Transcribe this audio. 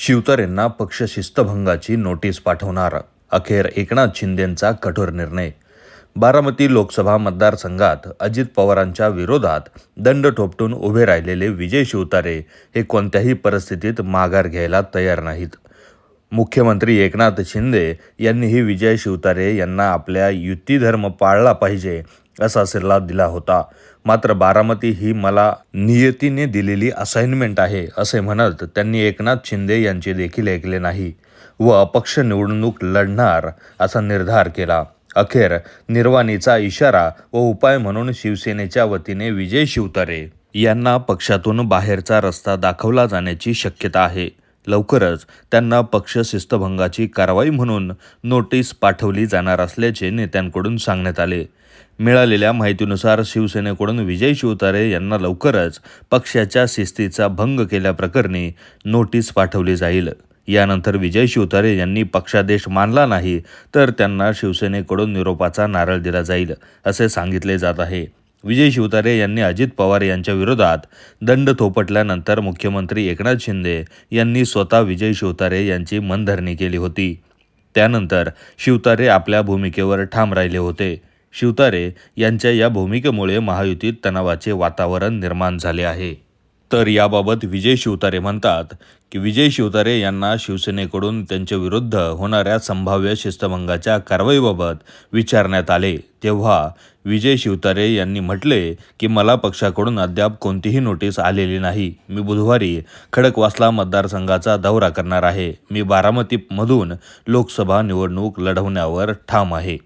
शिवतारेंना पक्ष शिस्तभंगाची नोटीस पाठवणार. अखेर एकनाथ शिंदेंचा कठोर निर्णय. बारामती लोकसभा मतदारसंघात अजित पवारांच्या विरोधात दंड ठोपटून उभे राहिलेले विजय शिवतारे हे कोणत्याही परिस्थितीत माघार घ्यायला तयार नाहीत. मुख्यमंत्री एकनाथ शिंदे यांनीही विजय शिवतारे यांना आपल्या युतीधर्म पाळला पाहिजे असा सल्ला दिला होता. मात्र बारामती ही मला नियतीने दिलेली असाइनमेंट आहे असे म्हणत त्यांनी एकनाथ शिंदे यांचे देखील ऐकले नाही व अपक्ष निवडणूक लढणार असा निर्धार केला. अखेर निर्वाणीचा इशारा व उपाय म्हणून शिवसेनेच्या वतीने विजय शिवतारे यांना पक्षातून बाहेरचा रस्ता दाखवला जाण्याची शक्यता आहे. लवकरच त्यांना पक्ष शिस्तभंगाची कारवाई म्हणून नोटीस पाठवली जाणार असल्याचे नेत्यांकडून सांगण्यात आले. मिळालेल्या माहितीनुसार शिवसेनेकडून विजय शिवतारे यांना लवकरच पक्षाच्या शिस्तीचा भंग केल्याप्रकरणी नोटीस पाठवली जाईल. यानंतर विजय शिवतारे यांनी पक्षादेश मानला नाही तर त्यांना शिवसेनेकडून निरोपाचा नारळ दिला जाईल असे सांगितले जात आहे. विजय शिवतारे यांनी अजित पवार यांच्या विरोधात दंड थोपटल्यानंतर मुख्यमंत्री एकनाथ शिंदे यांनी स्वतः विजय शिवतारे यांची मनधरणी केली होती. त्यानंतर शिवतारे आपल्या भूमिकेवर ठाम राहिले होते. शिवतारे यांच्या या भूमिकेमुळे महायुतीत तणावाचे वातावरण निर्माण झाले आहे. तर याबाबत विजय शिवतारे म्हणतात की विजय शिवतारे यांना शिवसेनेकडून त्यांच्या विरुद्ध होणाऱ्या संभाव्य शिस्तभंगाच्या कारवाईबाबत विचारण्यात आले. तेव्हा विजय शिवतारे यांनी म्हटले की मला पक्षाकडून अद्याप कोणतीही नोटीस आलेली नाही. मी बुधवारी खडकवासला मतदारसंघाचा दौरा करणार आहे. मी बारामतीमधून लोकसभा निवडणूक लढवण्यावर ठाम आहे.